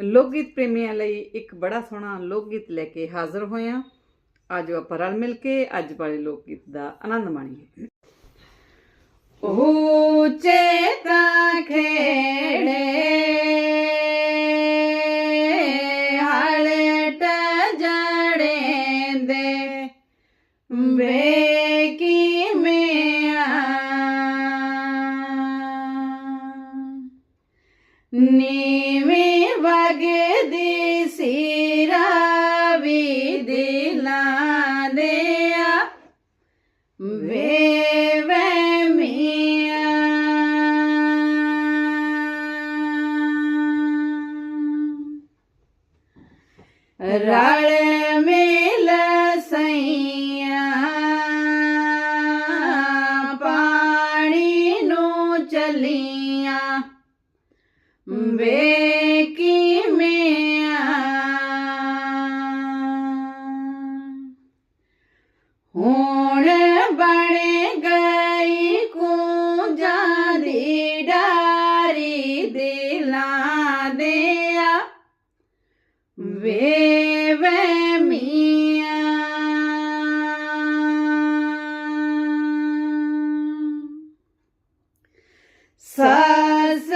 ਲੋਕ ਗੀਤ ਪ੍ਰੇਮੀਆਂ ਲਈ ਇੱਕ ਬੜਾ ਸੋਹਣਾ ਲੋਕ ਗੀਤ ਲੈ ਕੇ ਹਾਜ਼ਰ ਹੋਏ ਹਾਂ ਆਜੋ ਆਪਾਂ ਰਲ ਮਿਲ ਕੇ ਅੱਜ ਵਾਲੇ ਲੋਕ ਗੀਤ ਦਾ ਆਨੰਦ ਮਾਣੀਏ। ਉੱਚੇ ਤਾਂ ਖੇੜੇ ਰਲ ਮਿਲ ਸਈਆਂ। ਪਾਣੀ ਨੂੰ ਚਲੀਆਂ। ਵੇ ਕਿਵੇਂ ਹੁਣ ਬਣ ਗਈ ਕੂੰਜਾਂ ਦੀ ਡਾਰੀ ਦਿਲਾਂ ਦੇ ਵੇ ਵੇ ਮੀਆਂ। ਸਸ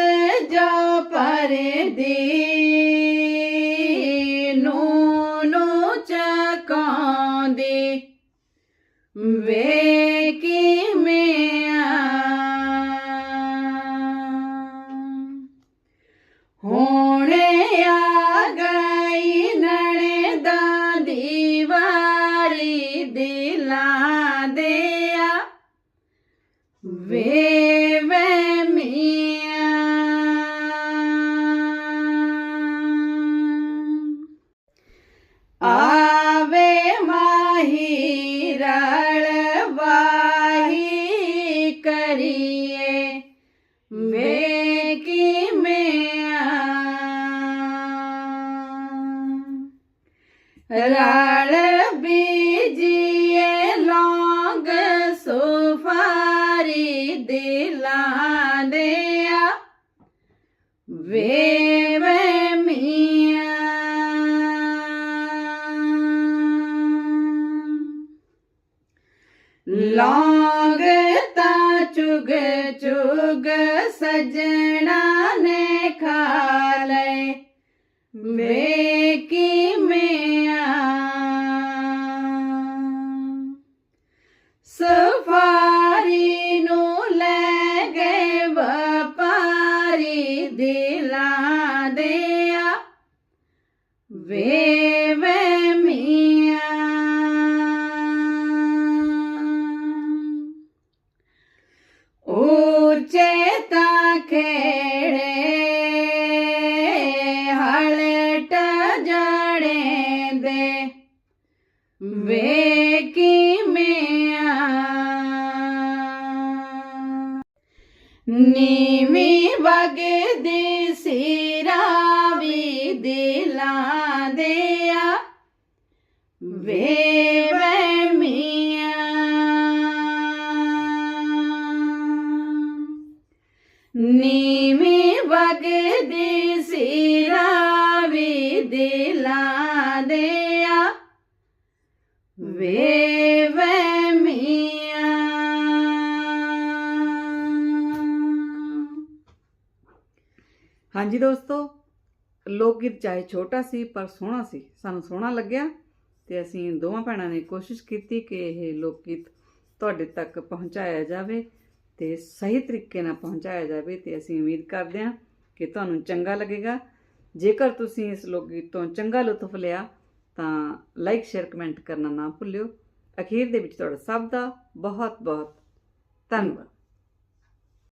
ਜੋ ਪਰਦੀ ਨੂੰ ਨੂੰ ਚਕਾਉਂਦੀ। ਵੇ ਕਿਵੇਂ ਰਲ ਬੀਜੀਏ ਲੌਂਗ ਸੁਫਾਰੀ ਦਿਲਾਂ ਦੇ ਆ ਵੇ ਵੇ ਮੀਆਂ ਲੌਂਗ ਤਾਂ ਚੁਗ ਚੁਗ ਸਜਣਾ ਨੇ ਖਾ ਲਏ ਵੇ ਕਿਵੇਂ ਖੇੜੇ ਹਲਟ ਜੜੇ ਦੇ। ਵੇ ਕਿਵੇਂ ਨੀਵੀਂ ਵਗਦੀ ਸਿਰਾ ਵੀ ਦਿਲਾਂ ਦੇ ਆ। ਵੇ ਵੇ ਨੀਵੀਂ ਵਗਦੀ ਸਿਰਾ ਵੀ ਦਿਲਾਂ ਦੇ ਆ ਵੇ ਵੇ ਮੀਆਂ ਹਾਂਜੀ ਦੋਸਤੋ, ਲੋਕ ਗੀਤ ਚਾਹੇ ਛੋਟਾ ਸੀ ਪਰ ਸੋਹਣਾ ਸੀ, ਸਾਨੂੰ ਸੋਹਣਾ ਲੱਗਿਆ ਤੇ ਅਸੀਂ ਦੋਵਾਂ ਭੈਣਾਂ ਨੇ ਕੋਸ਼ਿਸ਼ ਕੀਤੀ ਕਿ ਇਹ ਲੋਕ ਗੀਤ ਤੁਹਾਡੇ ਤੱਕ ਪਹੁੰਚਾਇਆ ਜਾਵੇ। ਤੇ ਸਹੀ ਤਰੀਕੇ ਨਾਲ ਪਹੁੰਚਾਇਆ ਜਾਵੇ ਤੇ ਅਸੀਂ ਉਮੀਦ ਕਰਦੇ ਹਾਂ ਕਿ ਤੁਹਾਨੂੰ ਚੰਗਾ ਲੱਗੇਗਾ। ਜੇਕਰ ਤੁਸੀਂ ਇਸ ਲੋਕ ਗੀਤ ਤੋਂ ਚੰਗਾ ਲੁਤਫ ਲਿਆ, ਤਾਂ ਲਾਈਕ ਸ਼ੇਅਰ ਕਮੈਂਟ ਕਰਨਾ ਨਾ ਭੁੱਲਿਓ। ਅਖੀਰ ਦੇ ਵਿੱਚ ਤੁਹਾਡਾ ਸਭ ਦਾ ਬਹੁਤ ਬਹੁਤ ਧੰਨਵਾਦ।